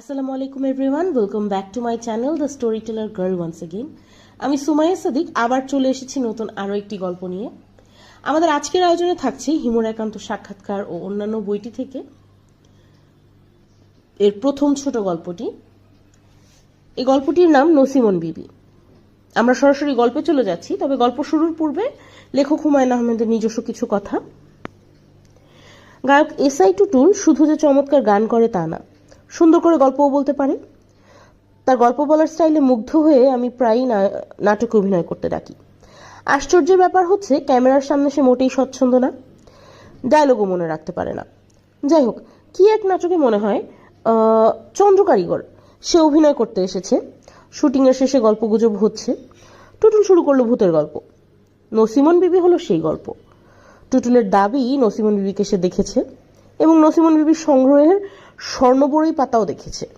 আসসালামু আলাইকুম everyone welcome back to my channel the story teller girl once again আমি সুমাইয়া সাদিক, আবার চলে এসেছি নতুন আরও একটি গল্প নিয়ে। আমাদের আজকের আয়োজনে থাকছে হিমুর একান্ত সাক্ষাৎকার ও অন্যান্য বইটি থেকে। এর প্রথম ছোট গল্পটি। এই গল্পটির নাম নসিমন বিবি। আমরা সরাসরি গল্পে চলে যাচ্ছি, তবে গল্প শুরুর পূর্বে লেখক হুমায়ুন আহমেদের নিজস্ব কিছু কথা। গায়ক এসআই টুটুল শুধু যে চমৎকার গান করে তা না সুন্দর করে গল্পও বলতে পারে। তার গল্প বলার স্টাইলে মুগ্ধ হয়ে আমি প্রায়ই নাটকে অভিনয় করতে ডাকি। আশ্চর্যের ব্যাপার হচ্ছে ক্যামেরার সামনে সে মোটেই স্বচ্ছন্দ না। ডায়লগও মনে রাখতে পারে না। যাই হোক কি এক নাটকে মনে হয় আহ, চন্দ্র কারিগর সে অভিনয় করতে এসেছে। শুটিংয়ের শেষে গল্প গুজব হচ্ছে। টুটুল শুরু করল ভূতের গল্প। নসিমন বিবি হলো সেই গল্প। টুটুলের দাবি নসিমন বিবিকে সে দেখেছে এবং নসিমন বিবির সংগ্রহের স্বর্ণবরী পাতাও দেখেছে।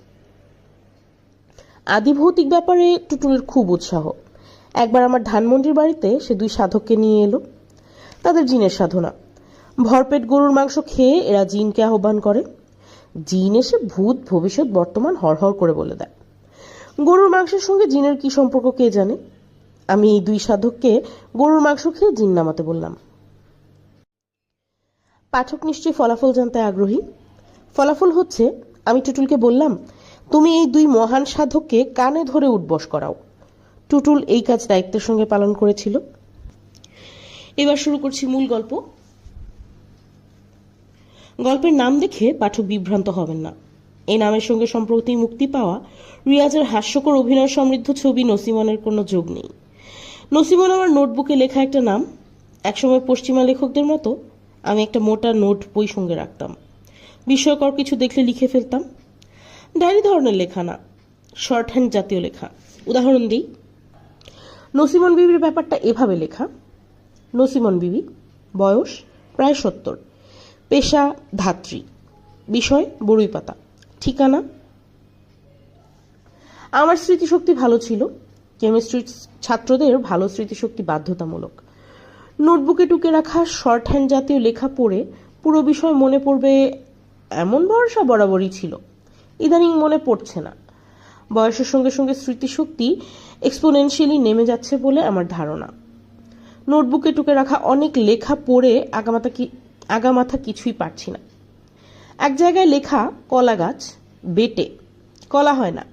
আদি ভৌতিক ব্যাপারে টুটুলের খুব উৎসাহ। একবার আমার ধানমন্ডির বাড়িতে সে দুই সাধককে নিয়ে এলো। তাদের জিনের সাধনা। ভরপেট গরুর মাংস খেয়ে এরা জিনকে আহ্বান করে। জিন এসে ভূত ভবিষ্যৎ বর্তমান হরহর করে বলে দেয়। গরুর মাংসের সঙ্গে জিনের কি সম্পর্ক কে জানে? আমি এই দুই সাধককে গরুর মাংস খেয়ে জিন নামাতে বললাম। পাঠক নিশ্চয়ই ফলাফল জানতে আগ্রহী। ফলাফল হচ্ছে, আমি টুটুলকে বললাম, তুমি এই দুই মহান সাধককে কানে ধরে উঠবস করাও। টুটুল এই কাজ দায়িত্বের সঙ্গে পালন করেছিল। এবার শুরু করছি মূল গল্প। গল্পের নাম দেখে পাঠক বিভ্রান্ত হবেন না। এই নামের সঙ্গে সম্প্রতি মুক্তি পাওয়া রিয়াজের হাস্যকর অভিনয় সমৃদ্ধ ছবি নসিমনের কোনো যোগ নেই। নসিমন আমার নোটবুকে লেখা একটা নাম, একসময় পশ্চিমা লেখকদের মতো আমি একটা মোটা নোট বই সঙ্গে রাখতাম। বিস্ময়কর কিছু দেখলে লিখে ফেলতাম। ডায়েরি ধরনের লেখা না শর্ট হ্যান্ড জাতীয় লেখা। উদাহরণ দিই। নসিমন বিবির ব্যাপারটা এভাবে লেখা। নসিমন বিবি, বয়স প্রায় সত্তর, পেশা ধাত্রী, বিষয় বড়ুই পাতা, ঠিকানা? আমার স্মৃতিশক্তি ভালো ছিল কেমিস্ট্রি ছাত্রদের ভালো স্মৃতিশক্তি বাধ্যতামূলক। নোটবুকে টুকে রাখা শর্ট হ্যান্ড জাতীয় লেখা পড়ে পুরো বিষয় মনে পড়বে এমন ভরসা বরাবরই ছিল। ইদানিং মনে পড়ছে না। বয়সের সঙ্গে সঙ্গে স্মৃতিশক্তি এক্সপোনেনশিয়ালি নেমে যাচ্ছে বলে আমার ধারণা। নোটবুকে টুকে রাখা অনেক লেখা পড়ে আগামাথা কি আগামাথা কিছুই পারছি না। এক জায়গায় লেখা, কলা গাছ, বেটে। কলা হয় না।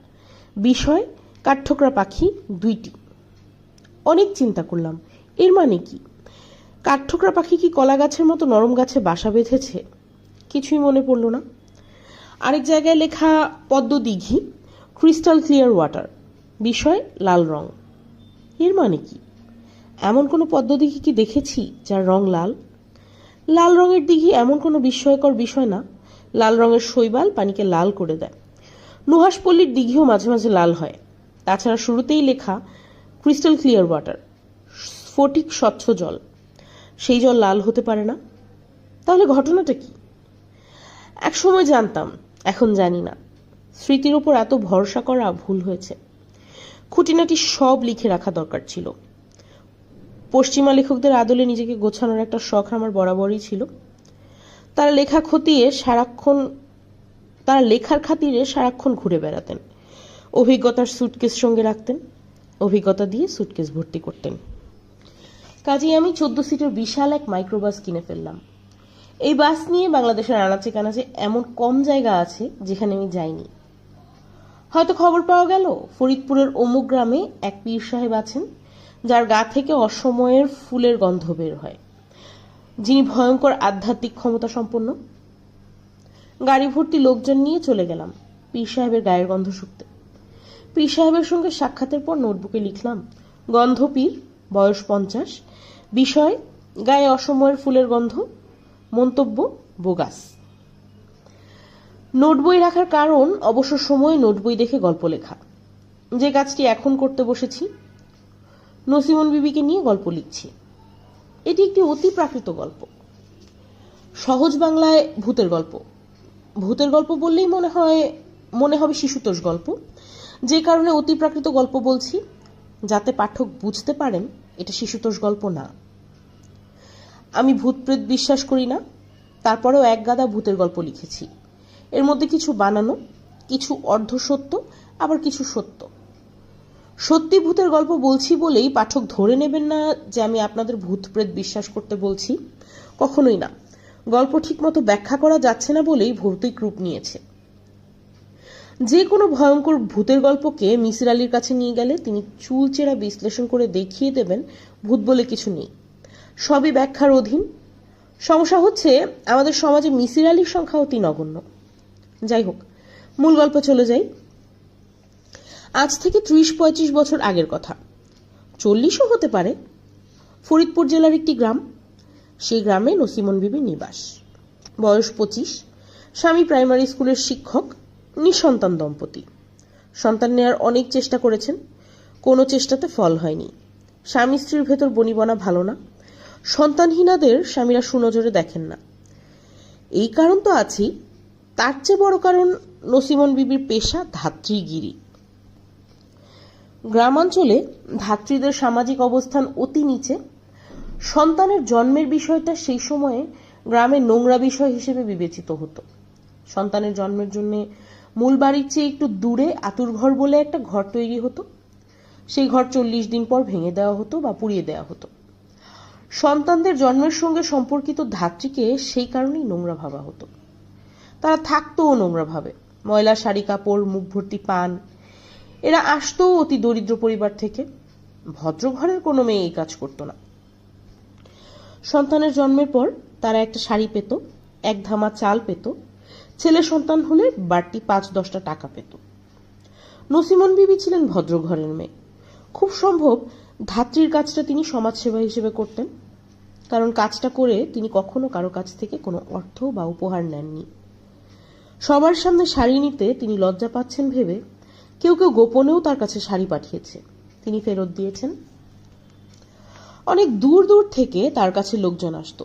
বিষয়, কাঠঠোকরা পাখি, দুইটি। অনেক চিন্তা করলাম, এর মানে কি? কাঠঠোকরা পাখি কি কলা গাছের মতো নরম গাছে বাসা বেঁধেছে? কিছুই মনে পড়ল না। আরেক জায়গায় লেখা পদ্ম দিঘি ক্রিস্টাল ক্লিয়ার ওয়াটার বিষয় লাল রং। এর মানে কি? এমন কোনো পদ্ম দিঘি কি দেখেছি যার রং লাল? লাল রঙের দিঘি এমন কোনো বিস্ময়কর বিষয় না। লাল রঙের শৈবাল পানিকে লাল করে দেয়। নুহাসপল্লীর দিঘিও মাঝে মাঝে লাল হয়। তাছাড়া শুরুতেই লেখা ক্রিস্টাল ক্লিয়ার ওয়াটার স্ফটিক স্বচ্ছ জল। সেই জল লাল হতে পারে না। তাহলে ঘটনাটা কি? এক সময় জানতাম, এখন জানি না। স্মৃতির ওপর এত ভরসা করা ভুল হয়েছে। খুঁটিনাটি সব লিখে রাখা দরকার ছিল। পশ্চিমা লেখকদের আদলে নিজেকে গোছানোর একটা শখ আমার বরাবরই ছিল। তারা লেখা খতিয়ে সারাক্ষণ, তারা লেখার খাতিরে সারাক্ষণ ঘুরে বেড়াতেন। অভিজ্ঞতার সুটকেস সঙ্গে রাখতেন, অভিজ্ঞতা দিয়ে সুটকেস ভর্তি করতেন। কাজেই আমি চোদ্দ সিটের বিশাল এক মাইক্রোবাস কিনে ফেললাম। এই বাস নিয়ে বাংলাদেশের আনাচে কানাচে এমন কম জায়গা আছে যেখানে আমি যাইনি। হয়তো খবর পাওয়া গেল, ফরিদপুরের অমুক গ্রামে এক পীর সাহেব আছেন, যার গা থেকে অসময়ের ফুলের গন্ধ বের হয়। যিনি ভয়ঙ্কর আধ্যাত্মিক ক্ষমতা সম্পন্ন। গাড়ি ভর্তি লোকজন নিয়ে চলে গেলাম, পীর সাহেবের গায়ের গন্ধ শুকতে। পীর সাহেবের সঙ্গে সাক্ষাতের পর নোটবুকে লিখলাম, গন্ধ পীর, বয়স পঞ্চাশ, বিষয়, গায়ে অসময়ের ফুলের গন্ধ মন্তব্য বোগাস। নোটবই রাখার কারণ অবসর সময়ে নোটবই দেখে গল্প লেখা। যে কাজটি এখন করতে বসেছি, নসিমন বিবিকে নিয়ে গল্প লিখছি। এটি একটি অতি প্রাকৃত গল্প। সহজ বাংলায় ভূতের গল্প। ভূতের গল্প বললেই মনে হয়, মনে হবে শিশুতোষ গল্প। যে কারণে অতি প্রাকৃত গল্প বলছি, যাতে পাঠক বুঝতে পারেন এটা শিশুতোষ গল্প না। আমি ভূত প্রেত বিশ্বাস করি না। তারপরেও এক গাদা ভূতের গল্প লিখেছি। এর মধ্যে কিছু বানানো, কিছু অর্ধসত্য, আবার কিছু সত্য। সত্যি ভূতের গল্প বলছি বলেই পাঠক ধরে নেবেন না যে আমি আপনাদের ভূত প্রেত বিশ্বাস করতে বলছি। কখনোই না। গল্প ঠিকমতো ব্যাখ্যা করা যাচ্ছে না বলেই ভৌতিক রূপ নিয়েছে। যে কোনো ভয়ঙ্কর ভূতের গল্পকে মিসির আলীর কাছে নিয়ে গেলে তিনি চুলচেরা বিশ্লেষণ করে দেখিয়ে দেবেন, ভূত বলে কিছু নেই। সবই ব্যাখ্যার অধীন। সমস্যা হচ্ছে, আমাদের সমাজে মিসির আলীর সংখ্যা অতি নগণ্য। যাই হোক, মূল গল্প চলে যাই। আজ থেকে ত্রিশ পঁয়ত্রিশ বছর আগের কথা। চল্লিশও হতে পারে। ফরিদপুর জেলার একটি গ্রাম। সেই গ্রামে নসিমন বিবির নিবাস। বয়স পঁচিশ। স্বামী প্রাইমারি স্কুলের শিক্ষক, নিঃসন্তান দম্পতি। সন্তান নেয়ার অনেক চেষ্টা করেছেন। কোনো চেষ্টাতে ফল হয়নি। স্বামী স্ত্রীর ভেতর বনিবনা ভালো না। সন্তানহীনাদের স্বামীরা সুনজরে দেখেন না। এই কারণ তো আছেই, তার চেয়ে বড় কারণ নসিমন বিবির পেশা ধাত্রীগিরি। গ্রামাঞ্চলে ধাত্রীদের সামাজিক অবস্থান অতি নিচে। সন্তানের জন্মের বিষয়টা সেই সময়ে গ্রামে নোংরা বিষয় হিসেবে বিবেচিত হতো। সন্তানের জন্মের জন্য মূল বাড়ির চেয়ে একটু দূরে আতুর ঘর বলে একটা ঘর তৈরি হতো। সেই ঘর চল্লিশ দিন পর ভেঙে দেওয়া হতো বা পুড়িয়ে দেওয়া হতো। সন্তানদের জন্মের সঙ্গে সম্পর্কিত ধাত্রীকে সেই কারণেই নোংরা ভাবা হতো। তারা থাকতোও নোংরা ভাবে। ময়লা, শাড়ি, কাপড়, মুখ ভর্তি পান। এরা আসতো অতি দরিদ্র পরিবার থেকে। ভদ্র ঘরের কোনো মেয়ে এই কাজ করতো না। সন্তানের জন্মের পর তারা একটা শাড়ি পেত, এক ধামা চাল পেত। ছেলে সন্তান হলে বাড়তি পাঁচ দশটা টাকা পেত। নসিমন বিবি ছিলেন ভদ্র ঘরের মেয়ে। খুব সম্ভব ধাত্রীর কাজটা তিনি সমাজসেবা হিসেবে করতেন। কারণ কাজটা করে তিনি কখনো কারও কাছ থেকে কোনো অর্থ বা উপহার নেননি। সবার সামনে শাড়ি নিতে তিনি লজ্জা পাচ্ছেন ভেবে কেউ কেউ গোপনেও তার কাছে শাড়ি পাঠিয়েছে। তিনি ফেরত দিয়েছেন। অনেক দূর দূর থেকে তার কাছে লোকজন আসত।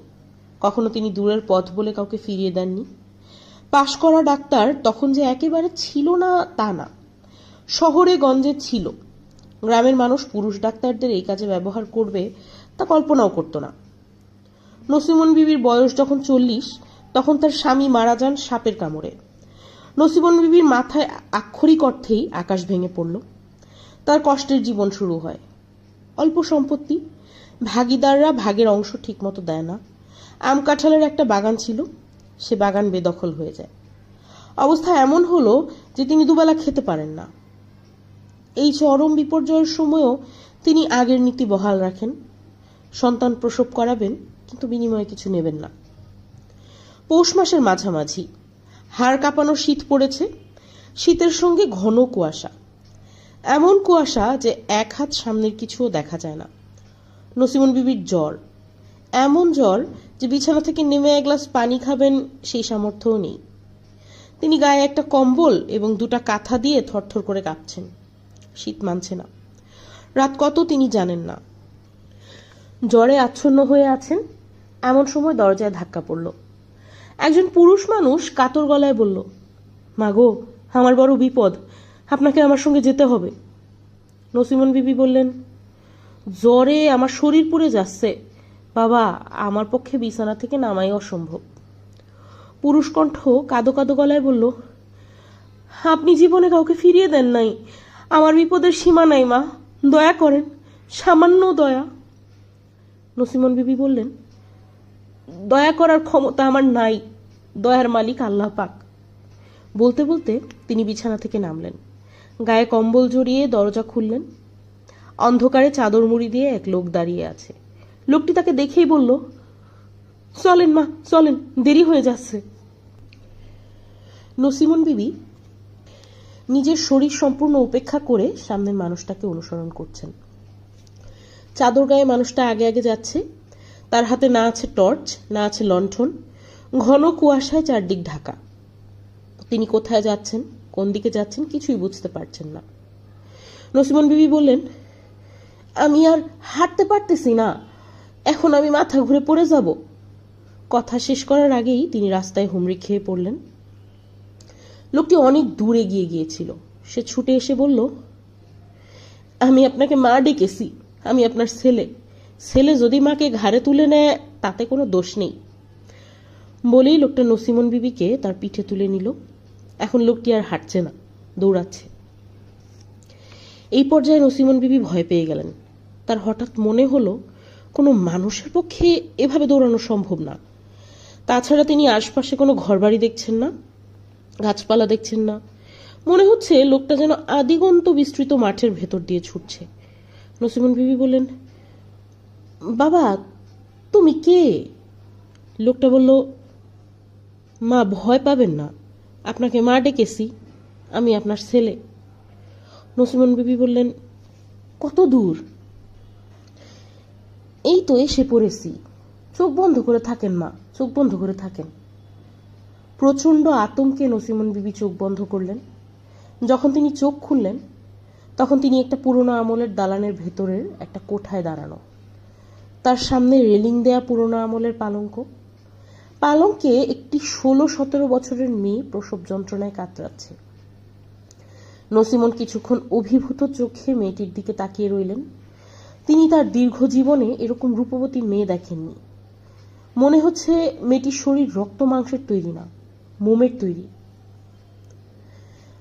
কখনো তিনি দূরের পথ বলে কাউকে ফিরিয়ে দেননি। পাশ করা ডাক্তার তখন যে একেবারে ছিল না, তা না। শহরে গঞ্জে ছিল। গ্রামের মানুষ পুরুষ ডাক্তারদের এই কাজে ব্যবহার করবে তা কল্পনাও করতো না। নসিমন বিবির বয়স যখন চল্লিশ, তখন তার স্বামী মারা যান সাপের কামড়ে। নসিমন বিবির মাথায় আক্ষরিক অর্থেই আকাশ ভেঙে পড়ল। তার কষ্টের জীবন শুরু হয়। অল্প সম্পত্তি, ভাগিদাররা ভাগের অংশ ঠিকমতো দেয় না। আম কাঁঠালের একটা বাগান ছিল, সে বাগান বেদখল হয়ে যায়। অবস্থা এমন হলো যে তিনি দুবেলা খেতে পারেন না। এই চরম বিপর্যয়ের সময়ও তিনি আগের নীতি বহাল রাখেন। সন্তান প্রসব করাবেন কিন্তু বিনিময়ে কিছু নেবেন না। পৌষ মাসের মাঝামাঝি। হাড় কাঁপানো শীত পড়েছে। শীতের সঙ্গে ঘন কুয়াশা। এমন কুয়াশা যে এক হাত সামনের কিছুও দেখা যায় না। নসিমন বিবির জ্বর। এমন জ্বর যে বিছানা থেকে নেমে এক গ্লাস পানি খাবেন সেই সামর্থ্যও নেই। তিনি গায়ে একটা কম্বল এবং দুটা কাঁথা দিয়ে থরথর করে কাঁপছেন। শীত মানছে না। রাত কত তিনি জানেন না। জ্বরে আচ্ছন্ন হয়ে আছেন। এমন সময় দরজায় ধাক্কা পড়ল। একজন পুরুষ মানুষ কাতর গলায় বলল মাগো আমার বড় বিপদ, আপনাকে আমার সঙ্গে যেতে হবে। নসিমন বিবি বললেন, জ্বরে আমার শরীর পুড়ে যাচ্ছে। বাবা, আমার পক্ষে বিছানা থেকে নামাই অসম্ভব। পুরুষ কণ্ঠ কাদো কাদো গলায় বলল, আপনি জীবনে কাউকে ফিরিয়ে দেন নাই। আমার বিপদের সীমা নাই, মা। দয়া করেন, সামান্য দয়া। নসিমন বিবি বললেন দয়া করার ক্ষমতা আমার নাই, দয়ার মালিক আল্লাহ পাক। বলতে বলতে তিনি বিছানা থেকে নামলেন। গায়ে কম্বল জড়িয়ে দরজা খুললেন। অন্ধকারে চাদর মুড়ি দিয়ে এক লোক দাঁড়িয়ে আছে। লোকটি তাকে দেখেই বলল, চলেন মা, চলেন, দেরি হয়ে যাচ্ছে। নসিমন বিবি নিজের শরীর সম্পূর্ণ উপেক্ষা করে সামনের মানুষটাকে অনুসরণ করছেন। চাদর গায়ে মানুষটা আগে আগে যাচ্ছে তার হাতে না আছে টর্চ, না আছে লণ্ঠন, ঘন কুয়াশায় চারদিক ঢাকা। তিনি কোথায় যাচ্ছেন, কোন দিকে যাচ্ছেন কিছুই বুঝতে পারছেন না। নসিমন বিবি বললেন, আমি আর হাঁটতে পারতেছি না। এখন আমি মাথা ঘুরে পড়ে যাব। কথা শেষ করার আগেই তিনি রাস্তায় হুমড়ি খেয়ে পড়লেন। লোকটি অনেক দূরে গিয়ে গিয়েছিল। সে ছুটে এসে বলল, আমি আপনাকে মা ডেকেছি। আমি আপনার ছেলে। ছেলে যদি মাকে ঘাড়ে তুলে নেয়, তাতে কোনো দোষ নেই। বলেই লোকটা নসিমন বিবিকে তার পিঠে তুলে নিল। এখন লোকটি আর হাঁটছে না, দৌড়াচ্ছে। এই পর্যায়ে নসিমন বিবি ভয় পেয়ে গেলেন। তার হঠাৎ মনে হলো, কোনো মানুষের পক্ষে এভাবে দৌড়ানো সম্ভব না। তাছাড়া তিনি আশপাশে কোনো ঘরবাড়ি দেখছেন না, গাছপালা দেখছেন না। মনে হচ্ছে লোকটা যেন আদিগন্ত বিস্তৃত মাঠের ভেতর দিয়ে ছুটছে। নসিমন বিবি বললেন বাবা, তুমি কে? লোকটা বলল, মা, ভয় পাবেন না। আপনাকে মা ডেকেছি। আমি আপনার ছেলে। নসিমন বিবি বললেন, কত দূর? এই তো এসে পড়েছি। চোখ বন্ধ করে থাকেন, মা, চোখ বন্ধ করে থাকেন। প্রচণ্ড আতঙ্কে নসিমন বিবি চোখ বন্ধ করলেন। যখন তিনি চোখ খুললেন, তখন তিনি একটা পুরনো আমলের দালানের ভেতরের একটা কোঠায় দাঁড়ানো। তার সামনে রেলিং দেয়া পুরনো আমলের পালঙ্ক। পালঙ্কে একটি ষোলো সতেরো বছরের মেয়ে প্রসব যন্ত্রণায় কাতরাচ্ছে। নসিমন কিছুক্ষণ অভিভূত চোখে মেয়েটির দিকে তাকিয়ে রইলেন। তিনি তার দীর্ঘ জীবনে এরকম রূপবতী মেয়ে দেখেননি। মনে হচ্ছে মেয়েটির শরীর রক্ত মাংসের তৈরি না, মোমের তৈরি।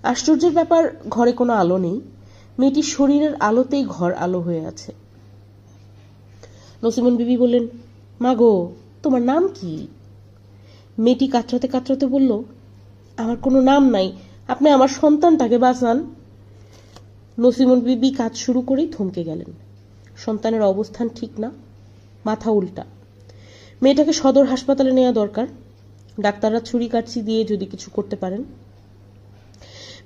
আশ্চর্যের ব্যাপার, ঘরে কোনো আলো নেই। মেয়েটির শরীরের আলোতেই ঘর আলো হয়ে আছে। নসিমন বিবি বললেন, মা গো, তোমার নাম কি? মেয়েটি কাতরাতে কাতরাতে বলল, আমার কোনো নাম নাই, আপনি আমার সন্তানটাকে বাঁচান। নসিমন বিবি কাজ শুরু করেই থমকে গেলেন। সন্তানের অবস্থান ঠিক না, মাথা উল্টা। মেয়েটাকে সদর হাসপাতালে নেওয়া দরকার। ডাক্তাররা ছুরি কাটছি দিয়ে যদি কিছু করতে পারেন।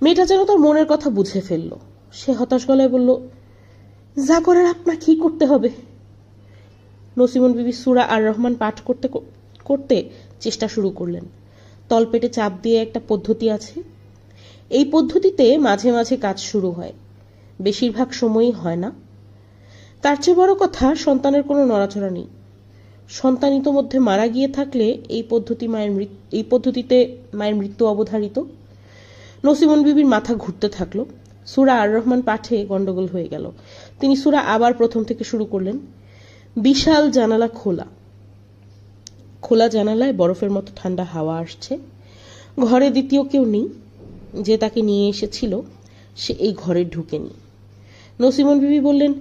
মেয়েটা যেন তার মনের কথা বুঝে ফেলল। সে হতাশ গলায় বলল, যা করার আপনার কি করতে হবে। নসিমন বিবি সুরা আর রহমান পাঠ করতে করতে চেষ্টা শুরু করলেন। তলপেটে চাপ দিয়ে একটা পদ্ধতি আছে। এই পদ্ধতিতে মাঝে মাঝে কাজ শুরু হয়। বেশিরভাগ সময়ই হয় না। তার চেয়ে বড় কথা, সন্তানের কোনো নড়াচড়া নেই। সন্তান ইতোমধ্যে মারা গিয়ে থাকলে এই পদ্ধতি মায়ের এই পদ্ধতিতে মায়ের মৃত্যু অবধারিত। নসিমন বিবির মাথা ঘুরতে থাকল। সুরা আর রহমান পাঠে গন্ডগোল হয়ে গেল। তিনি সুরা আবার প্রথম থেকে শুরু করলেন। বিশাল জানালা খোলা। খোলা জানালায় বরফের মতো ঠান্ডা হাওয়া আসছে। ঘরে দ্বিতীয় কেউ নেই। যে তাকে নিয়ে এসেছিল, সে এই ঘরে ঢুকেনি। নসিমন বিবি বললেন,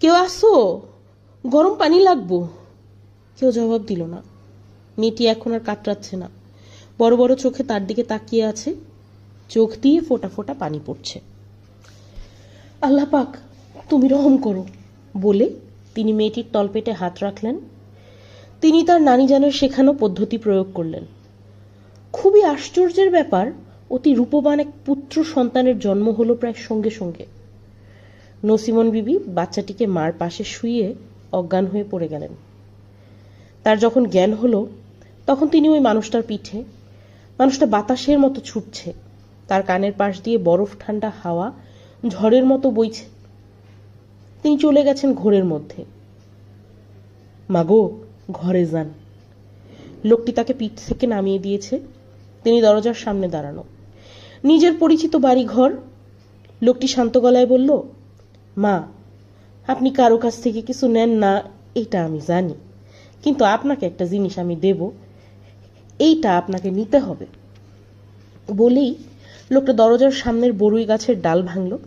কেউ আসো? গরম পানি লাগবো। কেউ জবাব দিল না। মেয়েটি এখন আর কাটরাচ্ছে না। বড় বড় চোখে তার দিকে তাকিয়ে আছে। চোখ দিয়ে ফোটা ফোটা পানি পড়ছে। আল্লাহ পাক, তুমি রহম করো, বলে তিনি মেয়েটির তলপেটে হাত রাখলেন। তিনি তার নানি নানিজানের শেখানো পদ্ধতি প্রয়োগ করলেন। খুবই আশ্চর্যের ব্যাপার, অতি রূপবান এক পুত্র সন্তানের জন্ম হলো প্রায় সঙ্গে সঙ্গে। নসিমন বিবি বাচ্চাটিকে মার পাশে শুইয়ে অজ্ঞান হয়ে পড়ে গেলেন। তার যখন জ্ঞান হলো, তখন তিনি ওই মানুষটার পিঠে, মানুষটা বাতাসের মতো ছুটছে। তার কানের পাশ দিয়ে বরফ ঠান্ডা হাওয়া ঝড়ের মতো বইছে। তিনি চলে গেছেন ঘোরের মধ্যে। মাগো, ঘরে যান। লোকটি তাকে পিঠ থেকে নামিয়ে দিয়েছে। তিনি দরজার সামনে দাঁড়ানো। নিজের পরিচিত বাড়ি ঘর লোকটি শান্ত গলায় বলল, মা, আপনি কারও কাছ থেকে কিছু নেন না এটা আমি জানি। কিন্তু আপনাকে একটা জিনিস আমি দেব। এইটা আপনাকে নিতে হবে। বলেই লোকটা দরজার সামনের বরুই গাছের ডাল ভাঙল।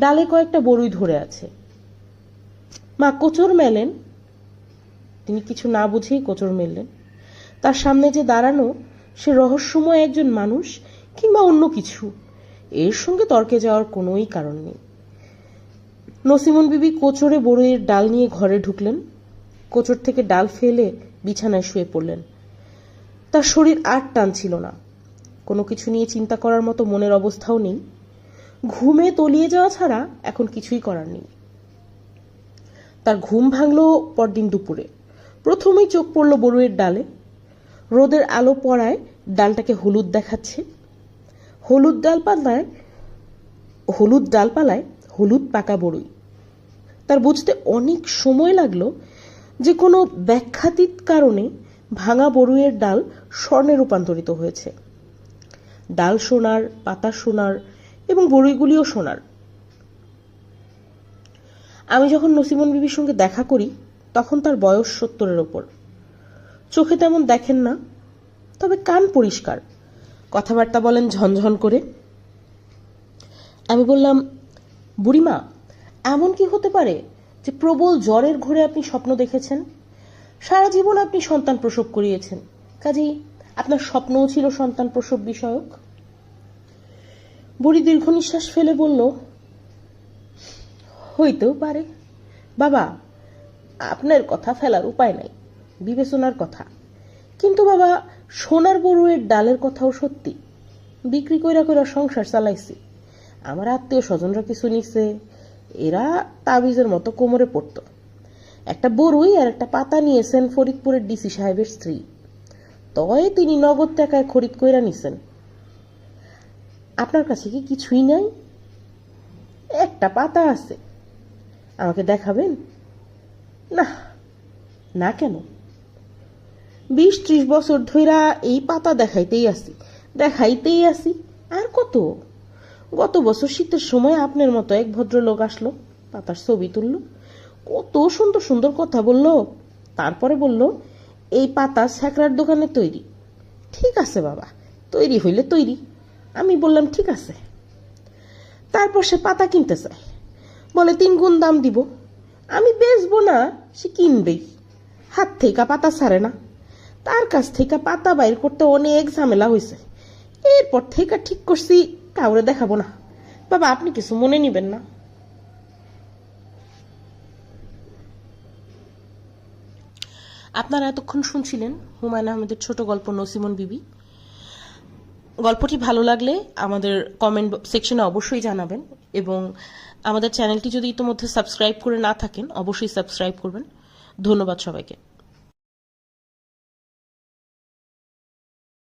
ডালে কয়েকটা বরুই ধরে আছে। মা কোচর মেলেন। তিনি কিছু না বুঝেই কোচর মেললেন। তার সামনে যে দাঁড়ানো, সে রহস্যময় একজন মানুষ কিংবা অন্য কিছু, এর সঙ্গে তর্কে যাওয়ার কোনোই কারণ নেই। নসিমন বিবি কোচরে বড়ইয়ের ডাল নিয়ে ঘরে ঢুকলেন। কোচর থেকে ডাল ফেলে বিছানায় শুয়ে পড়লেন। তার শরীর আর টান ছিল না। কোনো কিছু নিয়ে চিন্তা করার মতো মনের অবস্থাও নেই। ঘুমে তলিয়ে যাওয়া ছাড়া এখন কিছুই করার নেই। তার ঘুম ভাঙল পরদিন দুপুরে। প্রথমেই চোখ পড়ল বড়ুয়ের ডালে। রোদের আলো পড়ায় ডালটাকে হলুদ দেখাচ্ছে। হলুদ ডালপালায় হলুদ ডালপালায় হলুদ পাকা বড়ুই তার বুঝতে অনেক সময় লাগল যে কোনো ব্যাখ্যাতীত কারণে ভাঙা বড়ুইয়ের ডাল স্বর্ণে রূপান্তরিত হয়েছে। ডাল সোনার, পাতা সোনার এবং বড়ুইগুলিও সোনার। আমি যখন নসিমন বিবির সঙ্গে দেখা করি, তখন তার বয়স সত্তরের ওপর। চোখে তেমন দেখেন না, তবে কান পরিষ্কার। কথাবার্তা বলেন ঝনঝন করে। আমি বললাম, বুড়িমা, এমন কি হতে পারে যে প্রবল জ্বরের ঘোরে আপনি স্বপ্ন দেখেছেন? সারা জীবন আপনি সন্তান প্রসব করিয়েছেন। কাজেই আপনার স্বপ্নও ছিল সন্তান প্রসব বিষয়ক। বুড়ি দীর্ঘ নিঃশ্বাস ফেলে বলল হইতেও পারে। বাবা, আপনার কথা ফেলার উপায় নাই, বিবেচনার কথা। কিন্তু বাবা, সোনার বড়ুয়ের ডালের কথাও সত্যি। বিক্রি কইরা কইরা সংসার চালাইছি। আমার আত্মীয় স্বজনরা কিছু নিছে, এরা তাবিজের মতো কোমরে পড়তো। একটা বড়ুই আর একটা পাতা নিয়েছেন ফরিদপুরের ডিসি সাহেবের স্ত্রী। তয় তিনি নগদ টাকায় খরিদ কইরা নিছেন। আপনার কাছে কি কিছুই নাই? একটা পাতা আছে। আমাকে দেখাবেন? না। না কেন? বিশ ত্রিশ বছর ধইরা এই পাতা দেখাইতেই আসি। দেখাইতেই আসি। আর কত? গত বছর শীতের সময় আপনার মতো এক ভদ্রলোক আসলো, পাতার ছবি তুলল, কত সুন্দর সুন্দর কথা বলল। তারপরে বলল, এই পাতা স্যাকরার দোকানে তৈরি। ঠিক আছে বাবা, তৈরি হইলে তৈরি। আমি বললাম, ঠিক আছে। তারপর সে পাতা কিনতে চায়। বলে, তিন গুণ দাম দিব। আমি বেচবো না, সে কিনবেই। হাত থেকে পাতা ছাড়ে না। তার কাছ থেকে পাতা বাইর করতে অনেক ঝামেলা হয়েছে এরপর থেকে ঠিক করছি, কাউরে দেখাবো না। বাবা, আপনি কিছু মনে নিবেন না। আপনারা এতক্ষণ শুনছিলেন হুমায়ুন আহমেদের ছোট গল্প নসিমন বিবি। গল্পটি ভালো লাগলে আমাদের কমেন্ট সেকশনে অবশ্যই জানাবেন এবং আমাদের চ্যানেলটি যদি ইতিমধ্যে সাবস্ক্রাইব করে না থাকেন, অবশ্যই সাবস্ক্রাইব করবেন। ধন্যবাদ সবাইকে।